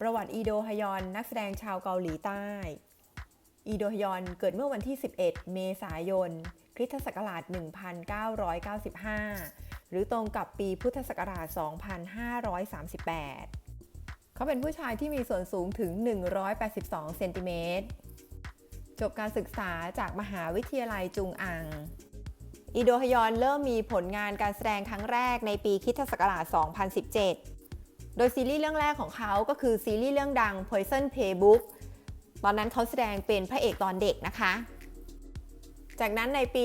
ประวัติอีโดฮยอน นักแสดงชาวเกาหลีใต้ อีโดฮยอนเกิดเมื่อวันที่ 11 เมษายน คริสตศักราช 1995 หรือตรงกับปีพุทธศักราช 2538 เขาเป็นผู้ชายที่มีส่วนสูงถึง 182 เซนติเมตร จบการศึกษาจากมหาวิทยาลัยจุงอังอีโดฮยอนเริ่มมีผลงานการแสดงครั้งแรกในปีคริสตศักราช 2017 โดยซีรีส์เรื่องแรกของเขาก็คือซีรีส์เรื่องดัง Poison Playbook ตอนนั้นเขาแสดงเป็นพระเอกตอนเด็กนะคะ จากนั้นในปี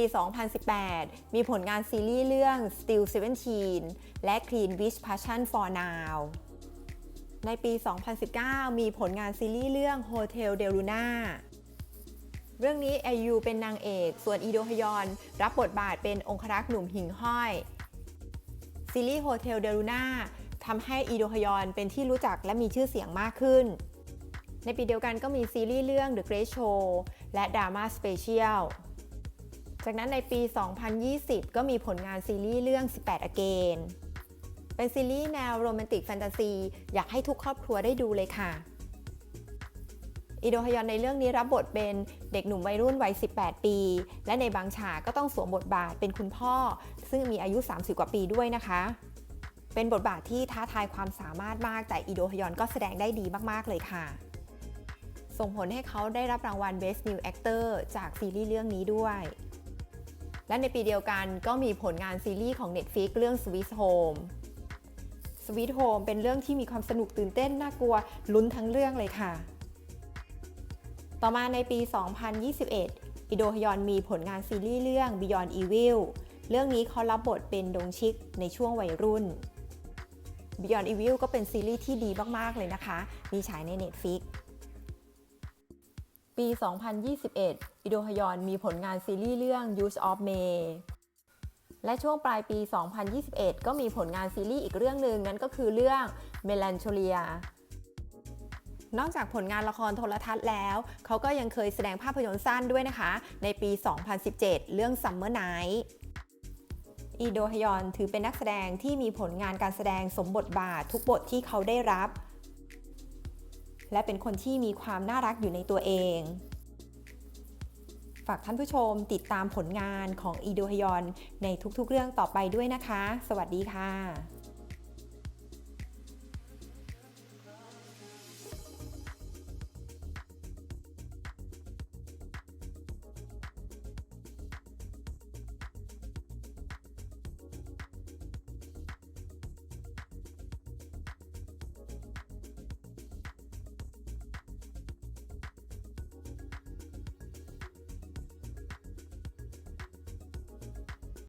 2018 มีผลงานซีรีส์เรื่อง Still 17 และ Clean Witch Passion for Now ในปี 2019 มีผลงานซีรีส์เรื่อง Hotel Del Luna เรื่องนี้ไอยูเป็นนางเอก ส่วนอีโดฮยอน รับบทบาทเป็นองครักษ์หนุ่มหิ่งห้อย ซีรีส์ Hotel Del Luna ทำให้อีโดฮยอนเป็นที่รู้จักและมีชื่อเสียงมากขึ้น ในปีเดียวกันก็มีซีรีส์เรื่อง The Great Show และ Drama Special จากนั้นในปี 2020 ก็มีผลงานซีรีส์เรื่อง 18 Again เป็นซีรีส์แนวโรแมนติกแฟนตาซี อยากให้ทุกครอบครัวได้ดูเลยค่ะอีโดฮยอนในเรื่องนี้รับบทเป็นเด็กหนุ่มวัยรุ่นวัย 18 ปี และในบางฉากก็ต้องสวมบทบาทเป็นคุณพ่อ ซึ่งมีอายุ 30 กว่าปีด้วยนะคะ เป็นบทบาทที่ท้าทายความสามารถมาก แต่อีโดฮยอนก็แสดงได้ดีมากๆเลยค่ะ ส่งผลให้เขาได้รับรางวัล Best New Actor จากซีรีส์เรื่องนี้ด้วย และในปีเดียวกันก็มีผลงานซีรีส์ของ Netflix เรื่อง Sweet Home Sweet Home เป็นเรื่องที่มีความสนุกตื่นเต้นน่ากลัวลุ้นทั้งเรื่องเลยค่ะ ต่อมาในปี 2021 อิโดฮยอนมีผลงานซีรีส์เรื่อง Beyond Evil เรื่องนี้เขารับบทเป็นดงชิกในช่วงวัยรุ่น Beyond Evil ก็เป็นซีรีส์ที่ดีมาก ๆ เลยนะคะ มีฉายใน Netflix ปี 2021 อิโดฮยอนมีผลงานซีรีส์เรื่อง Use of May และช่วงปลายปี 2021 ก็มีผลงานซีรีส์อีกเรื่องหนึ่งนั่นก็คือเรื่อง Melancholia นอกจากผลงานละครโทรทัศน์แล้ว เขาก็ยังเคยแสดงภาพยนตร์สั้นด้วยนะคะ ในปี 2017 เรื่อง Summer Night อีโดฮยอนถือเป็นนักแสดงที่มีผลงานการแสดงสมบทบาททุกบทที่เขาได้รับ และเป็นคนที่มีความน่ารักอยู่ในตัวเอง ฝากท่านผู้ชมติดตามผลงานของอีโดฮยอนในทุกๆเรื่องต่อไปด้วยนะคะ สวัสดีค่ะ